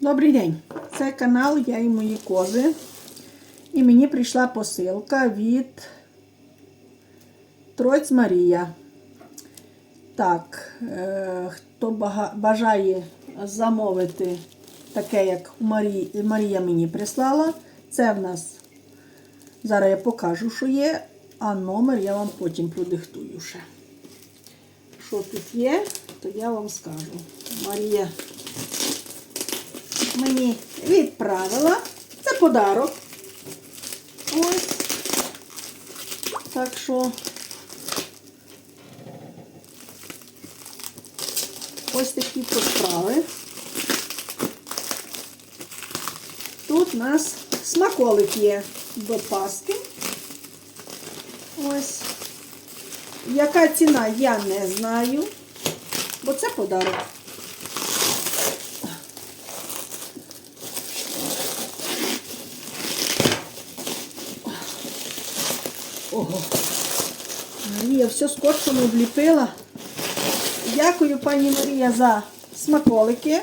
Добрий день! Це канал Я і мої кози. І мені прийшла посилка від Троць Марія. Так, е, хто бажає замовити таке, як у Марії, Марія мені прислала, це в нас зараз я покажу, що є, а номер я вам потім продиктую ще. Що тут є, то я вам скажу. Марія мені відправила. Це подарок. Ось. Так що ось такі тут. Тут у нас смаколик є до пасти. Ось. Яка ціна, я не знаю, бо це подарок. Ого. Марія все скотчем обліпила. Дякую, пані Марія, за смаколики.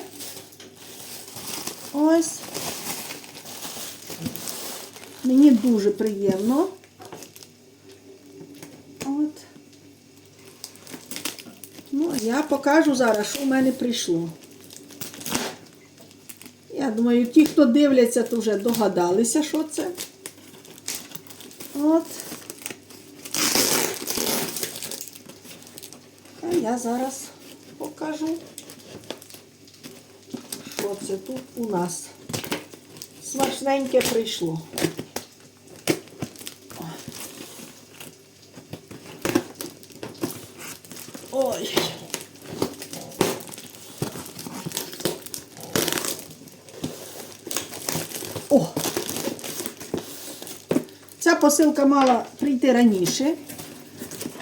Ось. Мені дуже приємно. От. Ну, я покажу зараз, що в мене прийшло. Я думаю, ті, хто дивляться, то вже догадалися, що це. От. Я зараз покажу, що це тут у нас. Смачненьке прийшло. Ой. О! Ця посилка мала прийти раніше.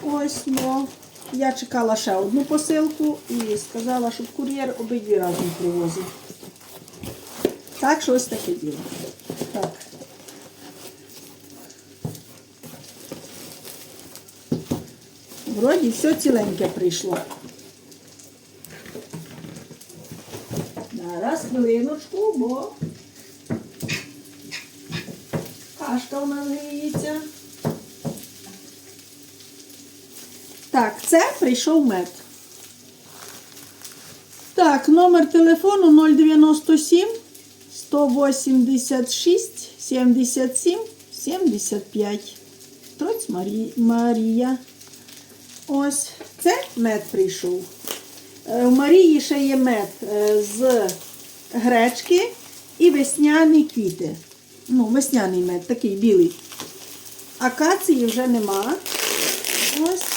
Ось, ну, я чекала ще одну посилку і сказала, щоб кур'єр обидві разом привозив. Так що ось таке діло. Так. Вроді все ціленьке прийшло. Зараз хвилиночку, бо кашка у нас гріється. Так, це прийшов мед. Так, номер телефону 097 186 77 75. Троць Марі... Марія. Ось це мед прийшов. Е, У Марії ще є мед е, з гречки і весняні квіти. Ну, весняний мед, такий білий. Акації вже нема. Ось.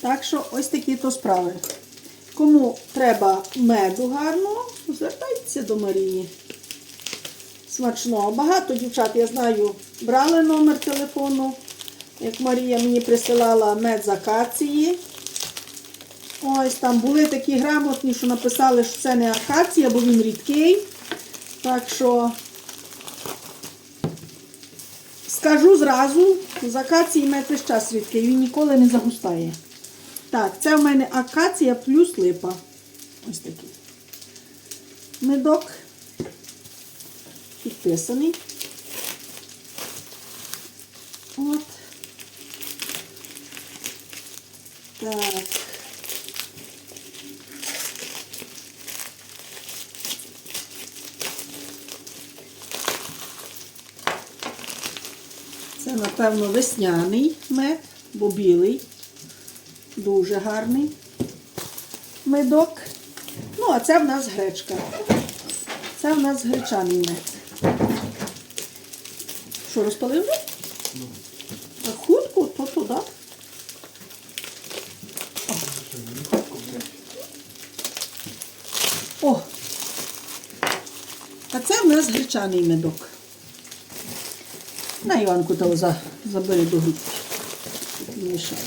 Так що ось такі то справи. Кому треба меду гарного, звертайтеся до Марії. Смачного. Багато дівчат, я знаю, брали номер телефону. Як Марія мені присилала мед з акації. Ось там були такі грамотні, що написали, що це не акація, бо він рідкий. Так що скажу зразу, з акації мед весь час рідкий, він ніколи не загустає. Так, це в мене акація плюс липа. Ось такий. Медок підписаний. От. Так. Це, напевно, весняний мед, бо білий. Дуже гарний медок. Ну, а це в нас гречка. Це в нас гречаний мед. Що, розпалив? вже? Так хутко, то туди. О! А це в нас гречаний медок. На Іванку того за, забери до грудки. Не мішає.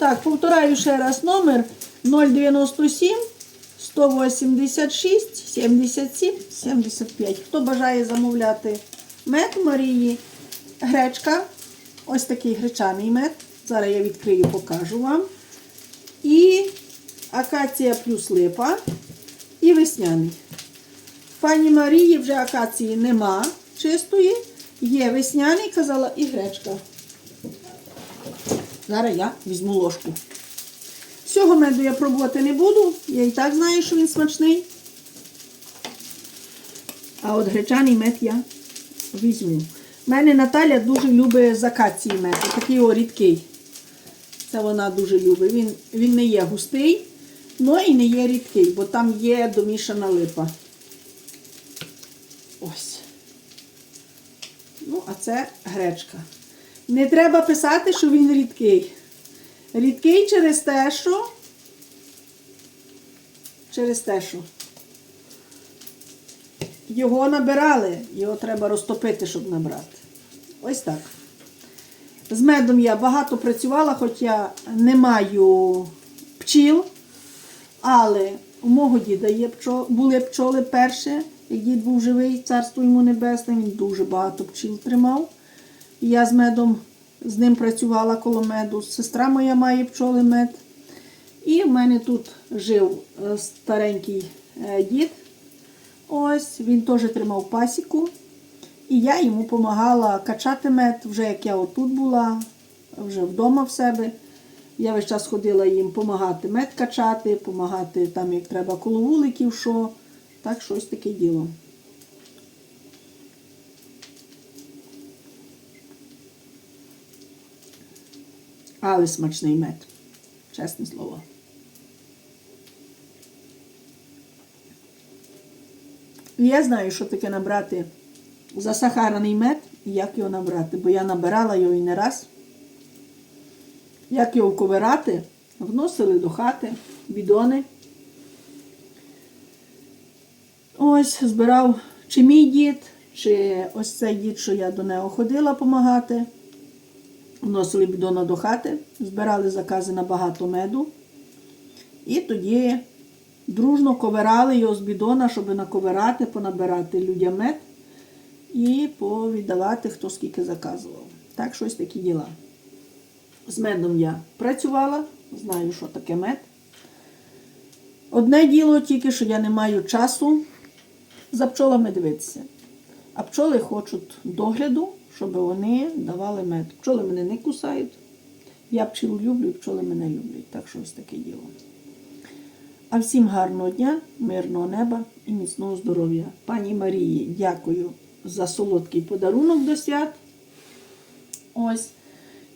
Так, повторяю ще раз номер 097 186 77 75. Хто бажає замовляти мед Марії, гречка, ось такий гречаний мед. Зараз я відкрию, покажу вам. І акація плюс липа і весняний. пані Марії вже акації нема чистої. Є весняний, казала, і гречка. Зараз я візьму ложку. Всього меду я пробувати не буду. Я і так знаю, що він смачний. А от гречаний мед я візьму. У мене Наталя дуже любить з акації мед. Такий о рідкий. Це вона дуже любить. Він, він не є густий, але і не є рідкий, бо там є домішана липа. Ось. Ну, а це гречка. Не треба писати, що він рідкий. Рідкий через те, що. Через те, що. Його набирали, його треба розтопити, щоб набрати. Ось так. З медом я багато працювала, хоч я не маю пчіл, але у мого діда є пчол, були пчоли перші, як дід був живий, царство йому небесне, він дуже багато пчіл тримав. Я з медом з ним працювала коло меду. Сестра моя має пчоли мед. І в мене тут жив е, старенький е, дід. Ось, він теж тримав пасіку. І я йому допомагала качати мед, вже як я отут була, вже вдома в себе. Я весь час ходила їм допомагати мед качати, допомагати там, як треба коло вуликів, що. Так, щось таке діло. Але смачний мед, чесне слово. Я знаю, що таке набрати засахарений мед і як його набрати, бо я набирала його і не раз. Як його ковирати, вносили до хати, бідони. Ось збирав чи мій дід, чи ось цей дід, що я до нього ходила допомагати. Вносили бідона до хати, збирали закази на багато меду. І тоді дружно ковирали його з бідона, щоб наковирати, понабирати людям мед і повіддавати, хто скільки заказував. Так, щось такі діла. З медом я працювала, знаю, що таке мед. Одне діло тільки, що я не маю часу за пчолами дивитися. А пчоли хочуть догляду, щоб вони давали мед. Пчоли мене не кусають. Я пчіл люблю, і пчоли мене люблять. Так що ось таке діло. А всім гарного дня, мирного неба і міцного здоров'я. Пані Марії, дякую за солодкий подарунок до свят. Ось.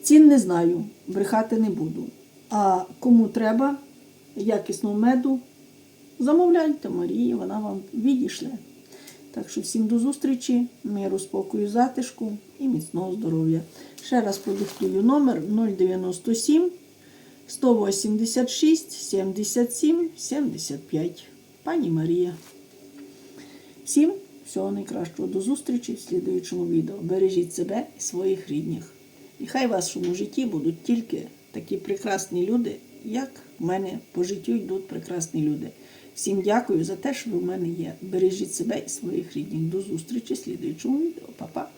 Цін не знаю, брехати не буду. А кому треба якісного меду, замовляйте Марії, вона вам відійшле. Так що всім до зустрічі, миру, спокою, затишку і міцного здоров'я. Ще раз продиктую номер 097 186 77 75. Пані Марія. Всім всього найкращого до зустрічі в слідуючому відео. Бережіть себе і своїх рідних. І хай в вашому житті будуть тільки такі прекрасні люди, як в мене по життю йдуть прекрасні люди. Всім дякую за те, що ви в мене є. Бережіть себе і своїх рідних. До зустрічі в слідуючому відео. Па-па!